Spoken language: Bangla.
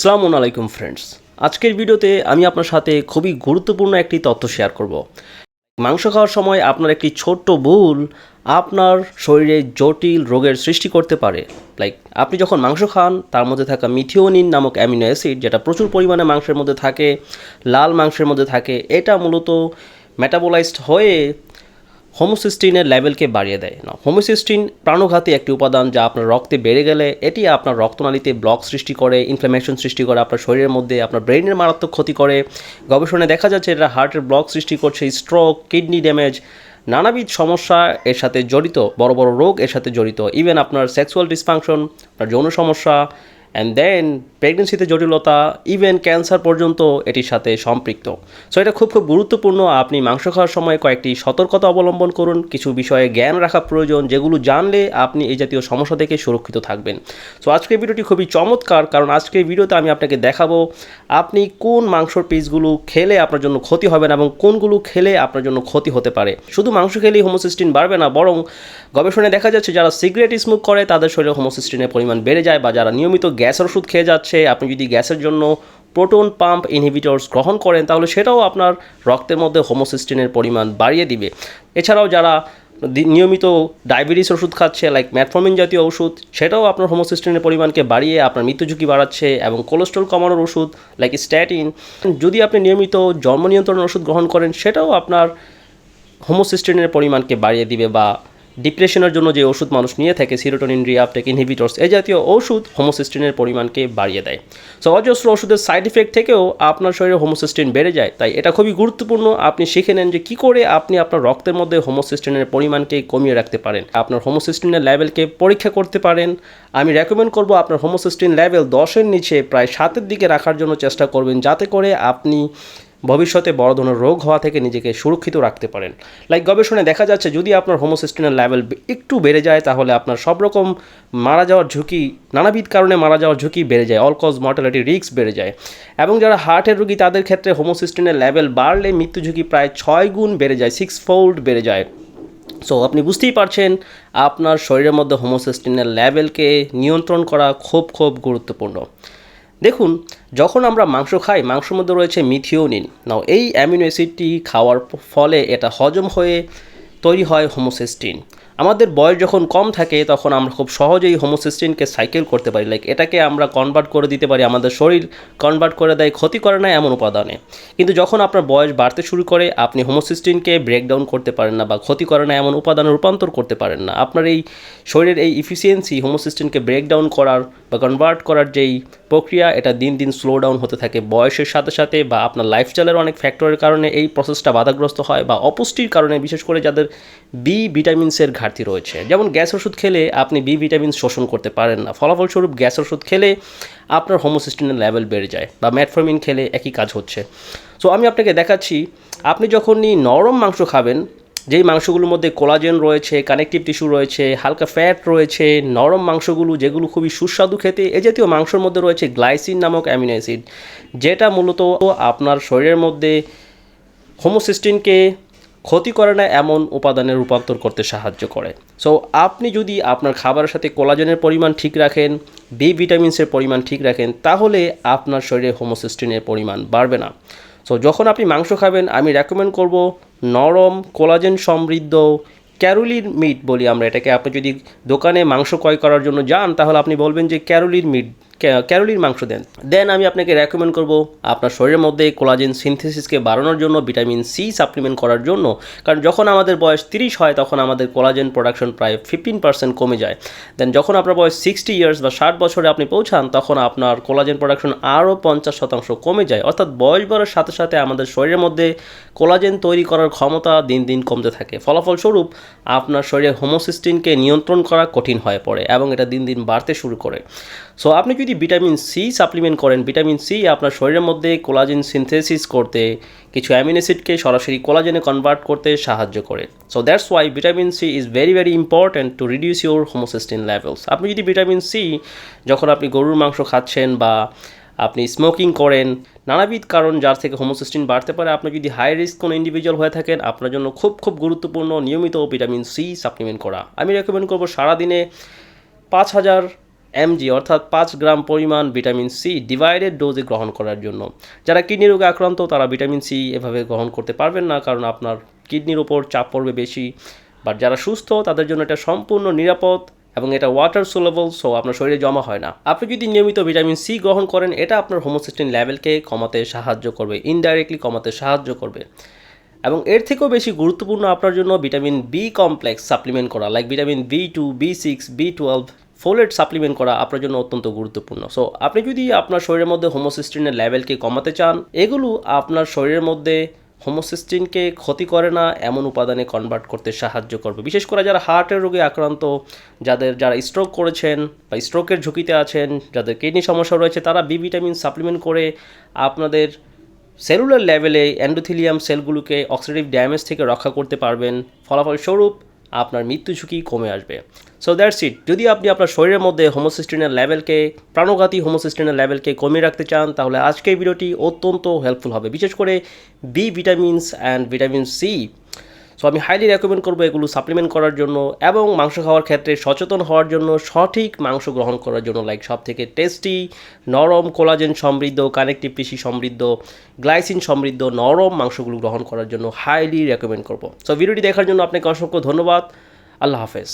সালামু আলাইকুম ফ্রেন্ডস আজকের ভিডিওতে আমি আপনার সাথে খুবই গুরুত্বপূর্ণ একটি তথ্য শেয়ার করব। মাংস খাওয়ার সময় আপনার একটি ছোট্ট ভুল আপনার শরীরে জটিল রোগের সৃষ্টি করতে পারে। লাইক আপনি যখন মাংস খান, তার মধ্যে থাকা মিথিওনিন নামক অ্যামিনো অ্যাসিড যেটা প্রচুর পরিমাণে মাংসের মধ্যে থাকে, লাল মাংসের মধ্যে থাকে, এটা মূলত মেটাবোলাইজড হয়ে হোমোসিস্টিনের লেভেলকে বাড়িয়ে দেয়। না হোমোসিস্টিন প্রাণঘাতী একটি উপাদান যা আপনার রক্তে বেড়ে গেলে এটি আপনার রক্তনালীতে ব্লক সৃষ্টি করে ইনফ্লামেশন সৃষ্টি করে, আপনার শরীরের মধ্যে আপনার ব্রেনের মারাত্মক ক্ষতি করে। গবেষণায় দেখা যাচ্ছে এটা হার্টের ব্লক সৃষ্টি করছে স্ট্রোক কিডনি ড্যামেজ নানাবিধ সমস্যা এর সাথে জড়িত, বড় বড় রোগ এর সাথে জড়িত। ইভেন আপনার সেক্সুয়াল ডিসফাংশন আপনার যৌন সমস্যা অ্যান্ড দেন প্রেগনেন্সিতে জটিলতা ইভেন ক্যান্সার পর্যন্ত এটির সাথে সম্পৃক্ত। সো এটা খুব খুব গুরুত্বপূর্ণ। আপনি মাংস খাওয়ার সময় কয়েকটি সতর্কতা অবলম্বন করুন। কিছু বিষয়ে জ্ঞান রাখা প্রয়োজন, যেগুলো জানলে আপনি এই জাতীয় সমস্যা থেকে সুরক্ষিত থাকবেন। সো আজকের ভিডিওটি খুবই চমৎকার, কারণ আজকের ভিডিওতে আমি আপনাকে দেখাবো আপনি কোন মাংসর পিসগুলো খেলে আপনার জন্য ক্ষতি হবে না এবং কোনগুলো খেলে আপনার জন্য ক্ষতি হতে পারে। শুধু মাংস খেলেই হোমোসিস্টিন বাড়বে না, বরং গবেষণায় দেখা যাচ্ছে যারা সিগারেট স্মোক করে, তাদের শরীরে হোমোসিস্টিনের পরিমাণ বেড়ে যায় বা যারা নিয়মিত গ্যাসের ওষুধ খেয়ে যাচ্ছে, আপনি যদি গ্যাসের জন্য প্রোটন পাম্প ইনহিবিটরস গ্রহণ করেন, তাহলে সেটাও আপনার রক্তের মধ্যে হোমোসিস্টিনের পরিমাণ বাড়িয়ে দিবে। এছাড়াও যারা নিয়মিত ডায়াবেটিস ওষুধ খাচ্ছে লাইক ম্যাটফর্মিন জাতীয় ওষুধ, সেটাও আপনার হোমোসিস্টিনের পরিমাণকে বাড়িয়ে আপনার মৃত্যু ঝুঁকি বাড়াচ্ছে এবং কোলেস্ট্রল কমানোর ওষুধ লাইক স্ট্যাটিন যদি আপনি নিয়মিত জন্ম নিয়ন্ত্রণ ওষুধ গ্রহণ করেন, সেটাও আপনার হোমোসিস্টিনের পরিমাণকে বাড়িয়ে দিবে বা ডিপ্রেশনের জন্য যে ওষুধ মানুষ নিয়ে থাকে সিরোটোনিন রিআপটেক ইনহিবিটরস এই জাতীয় ওষুধ হোমোসিস্টিনের পরিমাণকে বাড়িয়ে দেয়। সো অজস্র ওষুধের সাইড ইফেক্ট থেকেও আপনার শরীরে হোমোসিস্টিন বেড়ে যায়, তাই এটা খুবই গুরুত্বপূর্ণ। আপনি শিখে নেন যে কী করে আপনি আপনার রক্তের মধ্যে হোমোসিস্টিনের পরিমাণকে কমিয়ে রাখতে পারেন। আপনার হোমোসিস্টিনের লেভেলকে পরীক্ষা করতে পারেন। আমি রেকমেন্ড করব আপনার হোমোসিস্টিন লেভেল দশের নিচে প্রায় সাতের দিকে রাখার জন্য চেষ্টা করবেন, যাতে করে আপনি ভবিষ্যতে বড় ধরনের রোগ হওয়া থেকে নিজেকে সুরক্ষিত রাখতে পারেন। লাইক গবেষণায় দেখা যাচ্ছে যদি আপনার হোমোসিস্টিনের লেভেল একটু বেড়ে যায়, তাহলে আপনার সব রকম মারা যাওয়ার ঝুঁকি, নানাবিধ কারণে মারা যাওয়ার ঝুঁকি বেড়ে যায় অল কজ মর্টালিটি রিস্ক বেড়ে যায়। এবং যারা হার্টের রোগী, তাদের ক্ষেত্রে হোমোসিস্টিনের লেভেল বাড়লে মৃত্যু ঝুঁকি প্রায় ছয় গুণ বেড়ে যায় সিক্স ফোল্ড বেড়ে যায়। সো আপনি বুঝতেই পারছেন, আপনার শরীরের মধ্যে হোমোসিস্টিনের লেভেলকে নিয়ন্ত্রণ করা খুব খুব গুরুত্বপূর্ণ। দেখুন, যখন আমরা মাংস খাই, মাংসের মধ্যে রয়েছে মিথিওনিন। নাও, এই অ্যামিনো অ্যাসিডটি খাওয়ার ফলে এটা হজম হয়ে তৈরি হয় হোমোসিস্টিন। আমাদের বয়স যখন কম থাকে, তখন আমরা খুব সহজেই হোমোসিস্টিনকে সাইকেল করতে পারি। লাইক এটাকে আমরা কনভার্ট করে দিতে পারি। আমাদের শরীর কনভার্ট করে দেয়, ক্ষতি করে না এমন উপাদানে। কিন্তু যখন আপনার বয়স বাড়তে শুরু করে, আপনি হোমোসিস্টিনকে ব্রেকডাউন করতে পারেন না বা ক্ষতি করে না এমন উপাদানে রূপান্তর করতে পারেন না। আপনার এই শরীরের এই ইফিসিয়েন্সি হোমোসিস্টিনকে ব্রেকডাউন করার বা কনভার্ট করার যেই প্রক্রিয়া, এটা দিন দিন স্লো ডাউন হতে থাকে। বয়সের সাথে সাথে বা আপনার লাইফস্টাইলের অনেক ফ্যাক্টরের কারণে এই প্রসেসটা বাধাগ্রস্ত হয় বা অপুষ্টির কারণে, বিশেষ করে যাদের বি ভিটামিনসের ঘাটতি রয়েছে। যেমন গ্যাস ওষুধ খেলে আপনি বি ভিটামিন শোষণ করতে পারেন না। ফলাফলস্বরূপ গ্যাস ওষুধ খেলে আপনার হোমোসিস্টিনের লেভেল বেড়ে যায় বা ম্যাটফর্মিন খেলে একই কাজ হচ্ছে। সো আমি আপনাকে দেখাচ্ছি, আপনি যখনই নরম মাংস খাবেন, যেই মাংসগুলোর মধ্যে কোলাজেন রয়েছে কানেকটিভ টিস্যু রয়েছে, হালকা ফ্যাট রয়েছে, নরম মাংসগুলো যেগুলো খুবই সুস্বাদু খেতে, এ জাতীয় মাংসের মধ্যে রয়েছে গ্লাইসিন নামক অ্যামিনো অ্যাসিড যেটা মূলত আপনার শরীরের মধ্যে হোমোসিস্টিনকে ক্ষতি করে না এমন উপাদানে রূপান্তর করতে সাহায্য করে। সো আপনি যদি আপনার খাবারের সাথে কোলাজেনের পরিমাণ ঠিক রাখেন বি ভিটামিনসের পরিমাণ ঠিক রাখেন, তাহলে আপনার শরীরে হোমোসিস্টিনের পরিমাণ বাড়বে না। সো যখন আপনি মাংস খাবেন, আমি রেকমেন্ড করব নরম, কোলাজেন সমৃদ্ধ ক্যারোলির মিট বলি আমরা এটাকে। আপনি যদি দোকানে মাংস ক্রয় করার জন্য যান, তাহলে আপনি বলবেন যে ক্যারোলির মিট ক্যা- ক্যারোলির মাংস দেন। দেন আমি আপনাকে রেকমেন্ড করব আপনার শরীরের মধ্যে কোলাজেন সিনথেসিসকে বাড়ানোর জন্য ভিটামিন সি সাপ্লিমেন্ট করার জন্য। কারণ যখন আমাদের বয়স তিরিশ হয়, তখন আমাদের কোলাজেন প্রোডাকশন প্রায় ফিফটিন পার্সেন্ট কমে যায়। দেন যখন আপনার বয়স সিক্সটি ইয়ার্স বা ষাট বছরে আপনি পৌঁছান, তখন আপনার কোলাজেন প্রোডাকশন আরও পঞ্চাশ শতাংশ কমে যায়। অর্থাৎ বয়স বাড়ার সাথে সাথে আমাদের শরীরের মধ্যে কোলাজেন তৈরি করার ক্ষমতা দিন দিন কমতে থাকে। ফলাফলস্বরূপ, আপনার শরীরে হোমোসিস্টিনকে নিয়ন্ত্রণ করা কঠিন হয়ে পড়ে এবং এটা দিন দিন বাড়তে শুরু করে। সো আপনি যদি ভিটামিন সি সাপ্লিমেন্ট করেন ভিটামিন সি আপনার শরীরের মধ্যে কোলাজেন সিনথেসিস করতে, কিছু অ্যামিনো অ্যাসিডকে সরাসরি কোলাজেনে কনভার্ট করতে সাহায্য করে। So that's why vitamin C is very very important to reduce your homocysteine levels আপনি যদি ভিটামিন সি যখন আপনি গরুর মাংস খাচ্ছেন বা আপনি স্মোকিং করেন, নানাবিধ কারণ যার থেকে হোমোসিস্টিন বাড়তে পারে, আপনি যদি হাই রিস্ক কোনো ইন্ডিভিজুয়াল হয়ে থাকেন, আপনার জন্য খুব খুব গুরুত্বপূর্ণ নিয়মিত ভিটামিন সি সাপ্লিমেন্ট করা। আমি রেকমেন্ড করব সারাদিনে পাঁচ হাজার এমজি অর্থাৎ পাঁচ গ্রাম পরিমাণ ভিটামিন সি ডিভাইডেড ডোজে গ্রহণ করার জন্য। যারা কিডনি রোগে আক্রান্ত, তারা ভিটামিন সি এভাবে গ্রহণ করতে পারবেন না, কারণ আপনার কিডনির ওপর চাপ পড়বে বেশি। বাট যারা সুস্থ, তাদের জন্য এটা সম্পূর্ণ নিরাপদ এবং এটা ওয়াটার সোলেবল সো আপনার শরীরে জমা হয় না। আপনি যদি নিয়মিত ভিটামিন সি গ্রহণ করেন, এটা আপনার হোমোসিস্টিন লেভেলকে কমাতে সাহায্য করবে ইনডাইরেক্টলি কমাতে সাহায্য করবে। এবং এর থেকেও বেশি গুরুত্বপূর্ণ আপনার জন্য ভিটামিন বি কমপ্লেক্স সাপ্লিমেন্ট করা like vitamin B two B six B twelve folate supplement করা আপনার জন্য অত্যন্ত গুরুত্বপূর্ণ। সো আপনি যদি আপনার শরীরের মধ্যে হোমোসিস্টিনের লেভেলকে কমাতে চান, এগুলো আপনার শরীরের মধ্যে হোমোসিস্টিনকে ক্ষতি করে না, এমন উপাদানে কনভার্ট করতে সাহায্য করবে। বিশেষ করে যারা হার্টের রোগে আক্রান্ত, যাদের যারা স্ট্রোক করেছেন বা স্ট্রোকের ঝুঁকিতে আছেন, যাদের কিডনি সমস্যা রয়েছে, তারা বি ভিটামিন সাপ্লিমেন্ট করে আপনাদের সেলুলার লেভেলে অ্যান্ডোথিলিয়াম সেলগুলোকে অক্সিডেটিভ ড্যামেজ থেকে রক্ষা করতে পারবেন। ফলাফল স্বরূপ আপনার মৃত্যু ঝুঁকি কমে আসবে। সো দ্যাটস ইট যদি আপনি আপনার শরীরের মধ্যে হোমোসিস্টিনের লেভেলকে প্রাণঘাতী হোমোসিস্টিনের লেভেলকে কমিয়ে রাখতে চান, তাহলে আজকের ভিডিওটি অত্যন্ত হেল্পফুল হবে। বিশেষ করে B vitamins and vitamin C so আমি হাইলি রেকমেন্ড করব এগুলো সাপ্লিমেন্ট করার জন্য এবং মাংস খাওয়ার ক্ষেত্রে সচেতন হওয়ার জন্য, সঠিক মাংস গ্রহণ করার জন্য লাইক সব থেকে টেস্টি নরম কোলাজেন সমৃদ্ধ কানেকটিভ পিসি সমৃদ্ধ গ্লাইসিন সমৃদ্ধ, নরম মাংসগুলো গ্রহণ করার জন্য হাইলি রেকমেন্ড করব। সো ভিডিওটি দেখার জন্য আপনাকে অসংখ্য ধন্যবাদ। আল্লাহ হাফেজ।